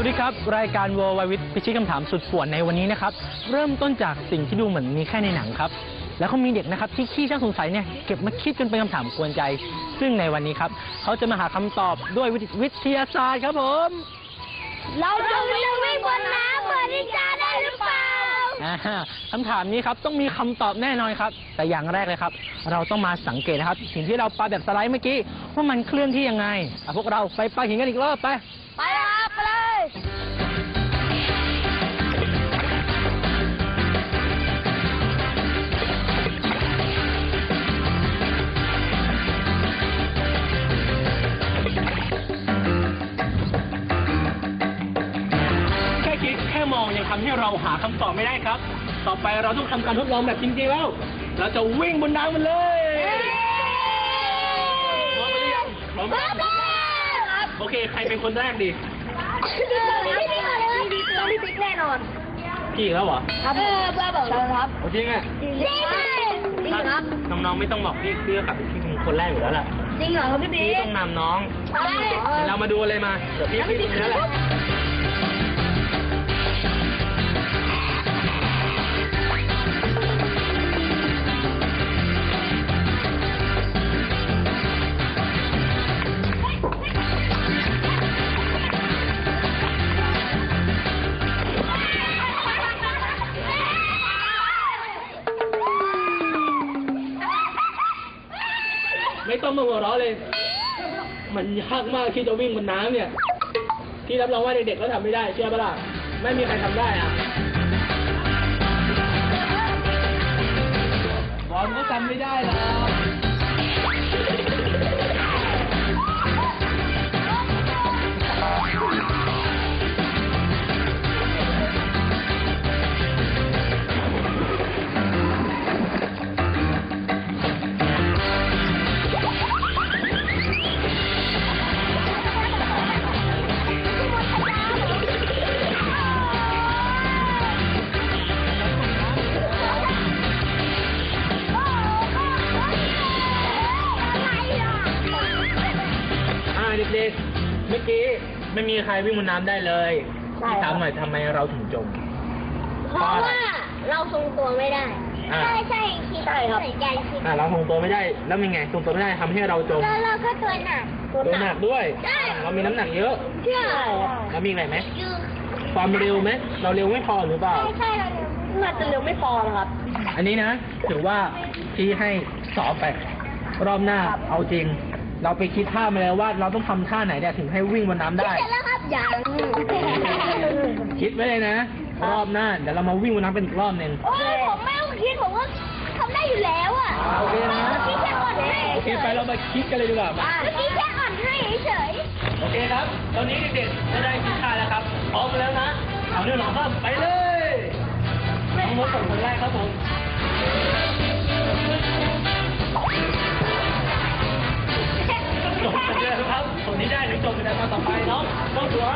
วัสดีครับ รายการ World Wide Wit พิชิตคำถามสุดป่วนในวันนี้นะครับ เริ่มต้นจากสิ่งที่ดูเหมือนมีแค่ในหนังครับ แล้วก็มีเด็กนะครับที่ขี้ช่างสงสัยเนี่ยเก็บมาคิดจนเป็นคำถามกวนใจ ซึ่งในวันนี้ครับ เขาจะมาหาคำตอบด้วยวิทยาศาสตร์ครับผม เราจะวิ่งวิ่งบนน้ำเหมือนนินจาได้หรือเปล่าอ่าคำถามนี้ครับต้องมีคำตอบแน่นอนครับ แต่อย่างแรกเลยครับ เราต้องมาสังเกตนะครับสิ่งที่เราปาแบบสไลด์เมื่อกี้ว่ามันเคลื่อนที่ยังไงอะพวกเราไปปาหินกันอีกรอบไป ไป แค่คิดแค่มองยังทำให้เราหาคำตอบไม่ได้ครับ ต่อไปเราต้องทำการทดลองแบบจริงๆแล้ว เราจะวิ่งบนน้ำมันเลยพร้อมหรือยังพร้อมพร้อมแล้วครับโอเค ใครเป็นคนแรกดี ติ๊กแน่นอนพี่อีกแล้วเหรอครับเออบ้าบอกเลยครับโอเคไงจริงจริงครับน้องๆไม่ต้องบอกพี่เพื่อกลับไปที่คนแรกอยู่แล้วแหละจริงเหรอครับพี่พี่ต้องนำน้อง เรามาดูอะไรมา เดี๋ยวพี่ขึ้นตรงนี้แล้วแหละ ไม่ต้องมาหัวเราะเลย มันยากมากที่จะวิ่งบนน้ำเนี่ยที่รับรองว่าเด็กๆก็ทำไม่ได้เชื่อปะล่ะไม่มีใครทำได้อะบอลก็ทำไม่ได้หรอก ด็กๆ เมื่อกี้ไม่มีใครวิ่งบนน้ำได้เลยพี่ถามหน่อยทำไมเราถึงจม เพราะว่าเราทรงตัวไม่ได้ อ่า ใช่ใช่คิดเหมือนกันคิดอ่าเราทรงตัวไม่ได้ แล้วเป็นไงทรงตัวไม่ได้ทำให้เราจมแล้วเราก็ตัวหนัก ตัวหนักด้วย ใช่ เรามีน้ำหนักเยอะ ใช่แล้วมีอะไรไหมยืดความเร็วไหม เราเร็วไม่พอหรือเปล่า ใช่ใช่เราเร็วมันจะเร็วไม่พอนะครับ อันนี้นะ ถือว่าพี่ให้สอบไปรอบหน้าเอาจริง เราไปคิดท่ามาแล้วว่าเราต้องทำท่าไหนเนี่ยถึงให้วิ่งบนน้ำได้ เสร็จแล้วครับยังคิดไว้เลยนะ รอบหน้าเดี๋ยวเรามาวิ่งบนน้ำกันอีกรอบหนึ่ง โอ้ยผมไม่ต้องคิดผมว่าทำได้อยู่แล้วอะโอเคนะ เมื่อกี้แค่อ่อนให้โอเคไปเรามาคิดกันเลยดีกว่ามา เมื่อกี้แค่อ่อนให้เฉยโอเคครับ ตอนนี้เด็กๆจะได้คิดท่าแล้วครับ พร้อมแล้วนะ เอาเรื่องหลังข้ามไปเลยน้องมดส่งคนแรกครับผม ชมในตอนต่อไปเนาะต้องครัว